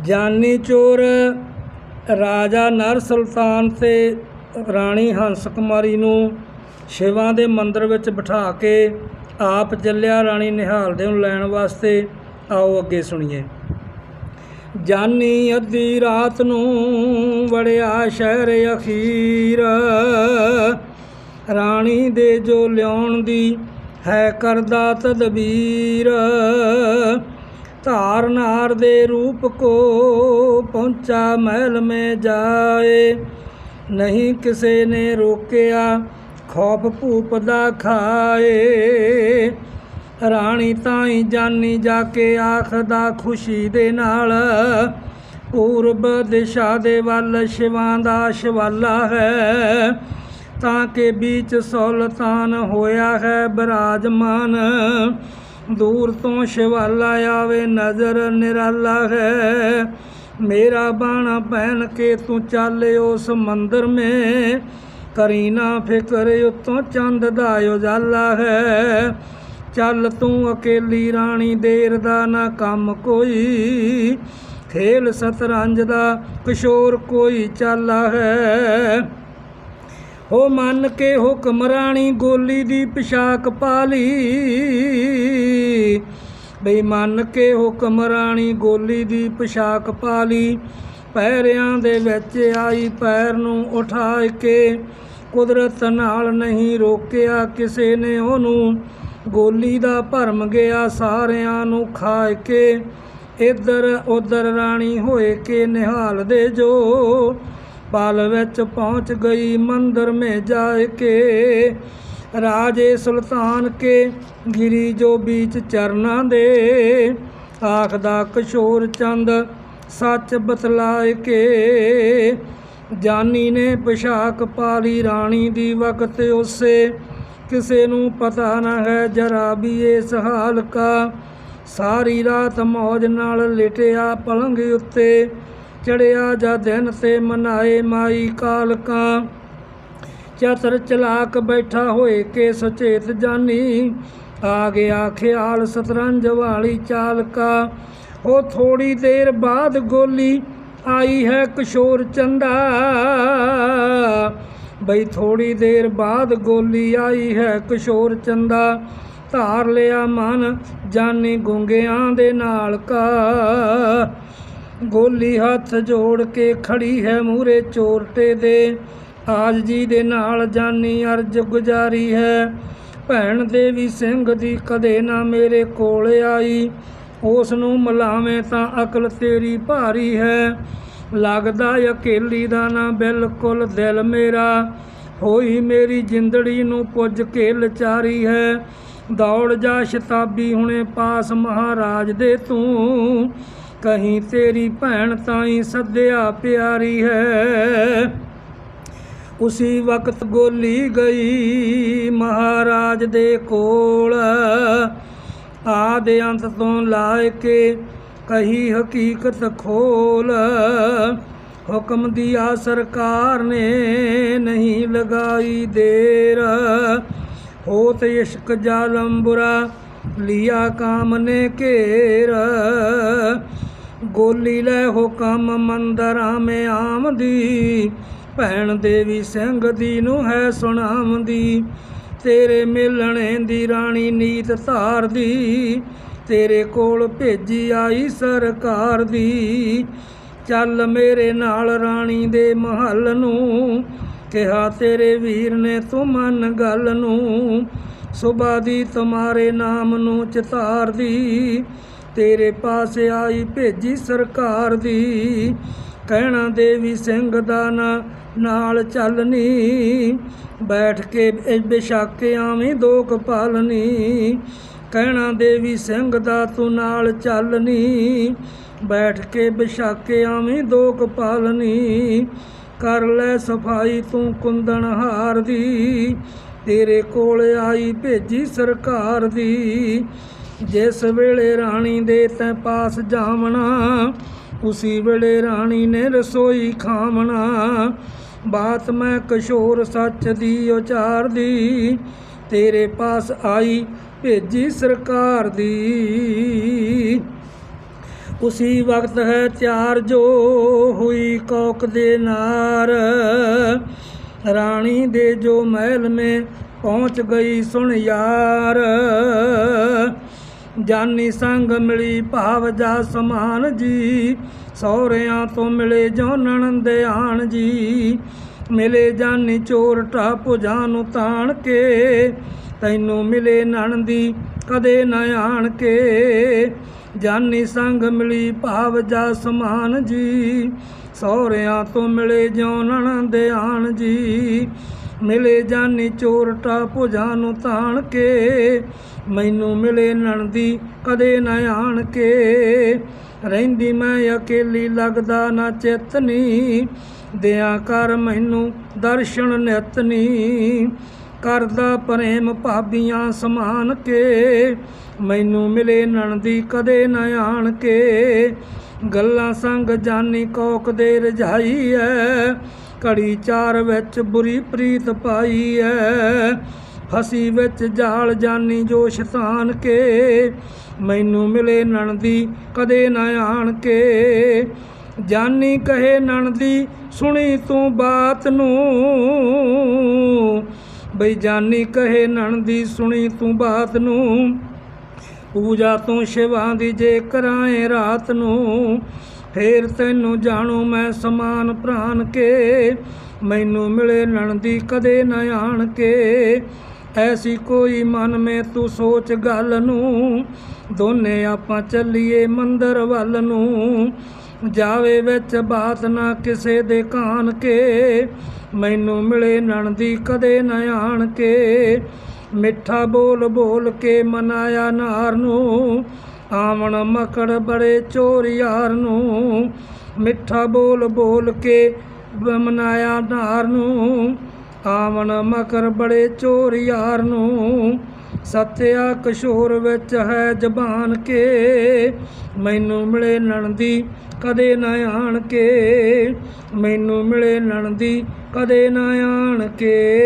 ਜਾਨੀ ਚੋਰ ਰਾਜਾ ਨਰ ਸੁਲਤਾਨ ਤੇ ਰਾਣੀ ਹੰਸ ਕੁਮਾਰੀ ਨੂੰ ਸ਼ਿਵਾਂ ਦੇ ਮੰਦਿਰ ਵਿੱਚ ਬਿਠਾ ਕੇ ਆਪ ਚੱਲਿਆ ਰਾਣੀ ਨਿਹਾਲ ਦੇ ਨੂੰ ਲੈਣ ਵਾਸਤੇ। ਆਓ ਅੱਗੇ ਸੁਣੀਏ। ਜਾਨੀ ਅੱਧੀ ਰਾਤ ਨੂੰ ਵੜਿਆ ਸ਼ਹਿਰ ਅਖੀਰ। ਰਾਣੀ ਦੇ ਜੋ ਲਿਆਉਣ ਦੀ ਹੈ ਕਰਦਾ ਤਦਬੀਰ। ਧਾਰਨਾਰ ਦੇ ਰੂਪ ਕੋ ਪਹੁੰਚਾ ਮਹਿਲ ਮੇ ਜਾਏ। ਨਹੀਂ ਕਿਸੇ ਨੇ ਰੋਕਿਆ, ਖੌਫ ਭੂਪ ਦਾ ਖਾਏ। ਰਾਣੀ ਤਾਈ ਜਾਨੀ ਜਾ ਕੇ ਆਖਦਾ ਖੁਸ਼ੀ ਦੇ ਨਾਲ, ਪੂਰਬ ਦਿਸ਼ਾ ਦੇ ਵੱਲ ਸ਼ਿਵਾਂ ਦਾ ਸ਼ਵਾਲਾ ਹੈ। ਤਾਂ ਕਿ ਵਿੱਚ ਸੁਲਤਾਨ ਹੋਇਆ ਹੈ ਬਿਰਾਜਮਾਨ। ਦੂਰ ਤੋਂ ਸ਼ਿਵਾਲਾ ਆਵੇ, ਨਜ਼ਰ ਨਿਰਾਲਾ ਹੈ। ਮੇਰਾ ਬਾਣਾ ਪਹਿਨ ਕੇ ਤੂੰ ਚੱਲ ਉਸ ਮੰਦਰ ਮੇ। ਕਰੀ ਨਾ ਫਿਕਰ, ਉਤੋਂ ਚੰਦ ਦਾ ਉਜਾਲਾ ਹੈ। ਚੱਲ ਤੂੰ ਅਕੇਲੀ ਰਾਣੀ, ਦੇਰ ਦਾ ਨਾ ਕੰਮ ਕੋਈ। ਖੇਲ ਸਤਰੰਜ ਦਾ ਕਿਸ਼ੋਰ ਕੋਈ ਚਾਲਾ ਹੈ। ਹੋ ਮੰਨ ਕੇ ਹੁਕਮ ਰਾਣੀ ਗੋਲੀ ਦੀ ਪਿਸ਼ਾਕ ਪਾ ਲਈ। ਬਈ ਮੰਨ ਕੇ ਹੁਕਮ ਰਾਣੀ ਗੋਲੀ ਦੀ ਪਿਸ਼ਾਕ ਲਈ। ਪੈਰਿਆਂ ਦੇ ਵਿੱਚ ਆਈ, ਪੈਰ ਨੂੰ ਉਠਾ ਕੇ ਕੁਦਰਤ ਨਾਲ ਨਹੀਂ ਰੋਕਿਆ ਕਿਸੇ ਨੇ ਉਹਨੂੰ। ਗੋਲੀ ਦਾ ਭਰਮ ਗਿਆ, ਸਾਰਿਆਂ ਨੂੰ ਖਾ ਕੇ ਇੱਧਰ ਉੱਧਰ ਰਾਣੀ ਹੋਏ ਕੇ ਨਿਹਾਲ ਦੇ ਜੋ। ਪਲ ਵਿੱਚ ਪਹੁੰਚ ਗਈ, ਮੰਦਰ ਮੇ ਜਾਏ ਕੇ। ਰਾਜੇ ਸੁਲਤਾਨ ਕੇ ਗਿਰੀ ਜੋ ਵਿੱਚ ਚਰਨਾਂ ਦੇ। ਆਖਦਾ, ਕਿਸ਼ੋਰ ਚੰਦ, ਸੱਚ ਬਤਲਾਏ ਕੇ। ਜਾਨੀ ਨੇ ਪਿਸ਼ਾਕ ਪਾਲੀ, ਰਾਣੀ ਦੀ ਵਕਤ ਉਸੇ। ਕਿਸੇ ਨੂੰ ਪਤਾ ਨਾ ਹੈ ਜਰਾ ਵੀ ਇਸ ਹਾਲ ਕਾ। ਸਾਰੀ ਰਾਤ ਮੌਜ ਨਾਲ ਲਿਟਿਆ ਪਲੰਗ ਉੱਤੇ। ਚੜਿਆ ਜਾ ਦਿਨ ਤੇ ਮਨਾਏ ਮਾਈ ਕਾਲਕਾ। ਚਤਰ ਚਲਾਕ ਬੈਠਾ ਹੋਏ ਕੇ ਸੁਚੇਤ ਜਾਨੀ। ਆ ਗਿਆ ਖਿਆਲ ਸਤਰੰਜ ਵਾਲੀ ਚਾਲਕਾ। ਉਹ ਥੋੜੀ ਦੇਰ ਬਾਅਦ ਗੋਲੀ ਆਈ ਹੈ ਕਿਸ਼ੋਰ ਚੰਦਾ। ਬਈ ਥੋੜੀ ਦੇਰ ਬਾਅਦ ਗੋਲੀ ਆਈ ਹੈ ਕਿਸ਼ੋਰ ਚੰਦਾ। ਧਾਰ ਲਿਆ ਮਨ ਜਾਨੀ ਗੁੰਗਿਆਂ ਦੇ ਨਾਲ ਕਾ। ਗੋਲੀ ਹੱਥ ਜੋੜ ਕੇ ਖੜੀ ਹੈ ਮੂਰੇ ਚੋਰਟੇ ਦੇ। ਆਜ ਜੀ ਦੇ ਨਾਲ ਜਾਨੀ ਅਰਜ ਗੁਜ਼ਾਰੀ ਹੈ। ਭੈਣ ਦੇਵੀ ਸਿੰਘ ਦੀ ਕਦੇ ਨਾ ਮੇਰੇ ਕੋਲ ਆਈ। ਉਸ ਨੂੰ ਮਲਾਵੇਂ ਤਾਂ ਅਕਲ ਤੇਰੀ ਭਾਰੀ ਹੈ। ਲੱਗਦਾ ਅਕੇਲੀ ਦਾ ਨਾ ਬਿਲਕੁਲ ਦਿਲ ਮੇਰਾ। ਹੋਈ ਮੇਰੀ ਜਿੰਦੜੀ ਨੂੰ ਪੁੱਜ ਕੇ ਲਚਾਰੀ ਹੈ। ਦੌੜ ਜਾ ਸ਼ਤਾਬੀ ਹੁਣੇ ਪਾਸ ਮਹਾਰਾਜ ਦੇ ਤੂੰ। ਕਹੀਂ ਤੇਰੀ ਭੈਣ ਤਾਈ ਸੱਦਿਆ ਪਿਆਰੀ ਹੈ। ਉਸੀ ਵਕਤ ਗੋਲੀ ਗਈ, ਮਹਾਰਾਜ ਦੇ ਕੋਲ। ਆਦ ਅੰਤ ਤੋਂ ਲਾਇ ਕੇ ਕਹੀ ਹਕੀਕਤ ਖੋਲ। ਹੁਕਮ ਦੀ ਆ ਸਰਕਾਰ ਨੇ ਨਹੀਂ ਲਗਾਈ ਦੇਰ। ਹੋਤ ਇਸ਼ਕ ਜਾਲਮ ਬੁਰਾ, ਲਿਆ ਕਾਮ ਨੇ ਘੇਰ। ਗੋਲੀ ਲੈ ਹੁਕਮ ਮੰਦਰਾਂ ਮੇ ਆਮਦੀ। ਭੈਣ ਦੇਵੀ ਸਿੰਘ ਦੀ ਨੂੰ ਹੈ ਸੁਣਾਮਦੀ ਤੇਰੇ ਮਿਲਣੇ ਦੀ ਰਾਣੀ ਨੀਤ ਧਾਰਦੀ। ਤੇਰੇ ਕੋਲ ਭੇਜੀ ਆਈ ਸਰਕਾਰ ਦੀ। ਚੱਲ ਮੇਰੇ ਨਾਲ ਰਾਣੀ ਦੇ ਮਹੱਲ ਨੂੰ। ਕਿਹਾ ਤੇਰੇ ਵੀਰ ਨੇ ਤੂੰ ਮੰਨ ਗੱਲ ਨੂੰ। ਸੁਬਾ ਦੀ ਤੁਮਾਰੇ ਨਾਮ ਨੂੰ ਚਿਤਾਰਦੀ ਤੇਰੇ ਪਾਸ ਆਈ ਭੇਜੀ ਸਰਕਾਰ ਦੀ। ਕਹਿਣਾ ਦੇਵੀ ਸਿੰਘ ਦਾ ਨਾ, ਨਾਲ ਚੱਲਨੀ ਬੈਠ ਕੇ ਵਿਸ਼ਾਕੇ ਆਵੇਂ ਦੋਕ ਪਾਲਨੀ ਕਹਿਣਾ ਦੇਵੀ ਸਿੰਘ ਦਾ, ਤੂੰ ਨਾਲ ਚੱਲਨੀ ਬੈਠ ਕੇ ਵਿਸ਼ਾਕੇ ਆਵੇਂ ਦੋਕ ਪਾਲਨੀ ਕਰ ਲੈ ਸਫ਼ਾਈ ਤੂੰ ਕੁੰਦਨ ਹਾਰ ਦੀ। ਤੇਰੇ ਕੋਲ ਆਈ ਭੇਜੀ ਸਰਕਾਰ ਦੀ। ਜਿਸ ਵੇਲੇ ਰਾਣੀ ਦੇ ਤੈ ਪਾਸ ਜਾਵਣਾ, ਉਸੀ ਵੇਲੇ ਰਾਣੀ ਨੇ ਰਸੋਈ ਖਾਵਣਾ। ਬਾਤ ਮੈਂ ਕਿਸ਼ੋਰ ਸੱਚ ਦੀ ਉਚਾਰਦੀ ਤੇਰੇ ਪਾਸ ਆਈ ਭੇਜੀ ਸਰਕਾਰ ਦੀ। ਉਸੀ ਵਕਤ ਹੈ ਤਿਆਰ ਜੋ ਹੋਈ ਕੌਕ ਦੇ ਨਾਰ। ਰਾਣੀ ਦੇ ਜੋ ਮਹਿਲ ਮੇ ਪਹੁੰਚ ਗਈ ਸੁਣ ਯਾਰ। ਜਾਨੀ ਸੰਗ ਮਿਲੀ ਭਾਵ ਜਾ ਸਮਾਨ ਜੀ। ਸਹੁਰਿਆਂ ਤੋਂ ਮਿਲੇ ਜੋ ਨਣਦ ਆਣ ਜੀ। ਮਿਲੇ ਜਾਨੀ ਚੋਰ ਭੁਜਾ ਨੂੰ ਤਾਣ ਕੇ। ਤੈਨੂੰ ਮਿਲੇ ਨਣਦੀ ਕਦੇ ਨਾ ਆਣ ਕੇ। ਜਾਨੀ ਸੰਗ ਮਿਲੀ ਭਾਵ ਜਾ ਸਮਾਨ ਜੀ। ਸਹੁਰਿਆਂ ਤੋਂ ਮਿਲੇ ਜਿਉ ਨਣਦ ਆਣ ਜੀ। ਮਿਲੇ ਜਾਨੀ ਚੋਰਟਾ ਭੁਜਾ ਨੂੰ ਤਾਣ ਕੇ। ਮੈਨੂੰ ਮਿਲੇ ਨਣਦੀ ਕਦੇ ਨਾ ਆਣ ਕੇ। ਰਹਿੰਦੀ ਮੈਂ ਅਕੇਲੀ, ਲੱਗਦਾ ਨਾ ਚੇਤਨੀ। ਦਿਆਂ ਕਰ ਮੈਨੂੰ ਦਰਸ਼ਨ ਨਿਤਨੀ। ਕਰਦਾ ਪ੍ਰੇਮ ਭਾਬੀਆਂ ਸਮਾਨ ਕੇ। ਮੈਨੂੰ ਮਿਲੇ ਨਣਦੀ ਕਦੇ ਨਾ ਆਣ ਕੇ। ਗੱਲਾਂ ਸੰਗ ਜਾਨੀ ਕੋਕ ਦੇ ਰਜਾਈ ਐ। ਘੜੀ ਚਾਰ ਵਿੱਚ ਬੁਰੀ ਪ੍ਰੀਤ ਪਾਈ ਐ। ਫਸੀ ਵਿੱਚ ਜਾਲ ਜਾਨੀ ਜੋ ਸ਼ੈਤਾਨ ਕੇ। ਮੈਨੂੰ ਮਿਲੇ ਨਣਦੀ, ਕਦੇ ਨਾ ਆਣ ਕੇ। ਜਾਨੀ ਕਹੇ ਨਣਦੀ, ਸੁਣੀ ਤੂੰ ਬਾਤ ਨੂੰ। ਬਈ ਜਾਨੀ ਕਹੇ ਨਣਦੀ, ਸੁਣੀ ਤੂੰ ਬਾਤ ਨੂੰ। ਪੂਜਾ ਤੂੰ ਸ਼ਿਵਾਂ ਦੀ ਜੇ ਕਰਾਏ ਰਾਤ ਨੂੰ। ਫੇਰ ਤੈਨੂੰ ਜਾਣੂ ਮੈਂ ਸਮਾਨ ਪ੍ਰਾਨ ਕੇ, ਮੈਨੂੰ ਮਿਲੇ ਨਣਦੀ ਕਦੇ ਨਾ ਆਣ ਕੇ। ਐਸੀ ਕੋਈ ਮਨ ਮੇ ਤੂੰ ਸੋਚ ਗੱਲ ਨੂੰ, ਦੋਨੇ ਆਪਾਂ ਚੱਲੀਏ ਮੰਦਰ ਵੱਲ ਨੂੰ। ਜਾਵੇ ਵਿੱਚ ਬਾਤ ਨਾ ਕਿਸੇ ਦੇ ਕਾਨ ਕੇ, ਮੈਨੂੰ ਮਿਲੇ ਨਣਦੀ ਕਦੇ ਨਾ ਆਣ ਕੇ। ਮਿੱਠਾ ਬੋਲ ਬੋਲ ਕੇ ਮਨਾਇਆ ਨਾਰ ਨੂੰ ਆਵਣ ਮਕੜ ਬੜੇ ਚੋਰ ਯਾਰ ਨੂੰ, ਮਿੱਠਾ ਬੋਲ ਬੋਲ ਕੇ ਬ- ਮਨਾਇਆ ਨਾਰ ਨੂੰ। ਆਵਣ ਮਕਰ ਬੜੇ ਚੋਰ ਯਾਰ ਨੂੰ, ਸਤਿਆ ਕਿਸ਼ੋਰ ਵਿੱਚ ਹੈ ਜ਼ਬਾਨ ਕੇ। ਮੈਨੂੰ ਮਿਲੇ ਨਣਦੀ ਕਦੇ ਨਾ ਆਣ ਕੇ, ਮੈਨੂੰ ਮਿਲੇ ਨਣਦੀ ਕਦੇ ਨਾ ਆਣ ਕੇ।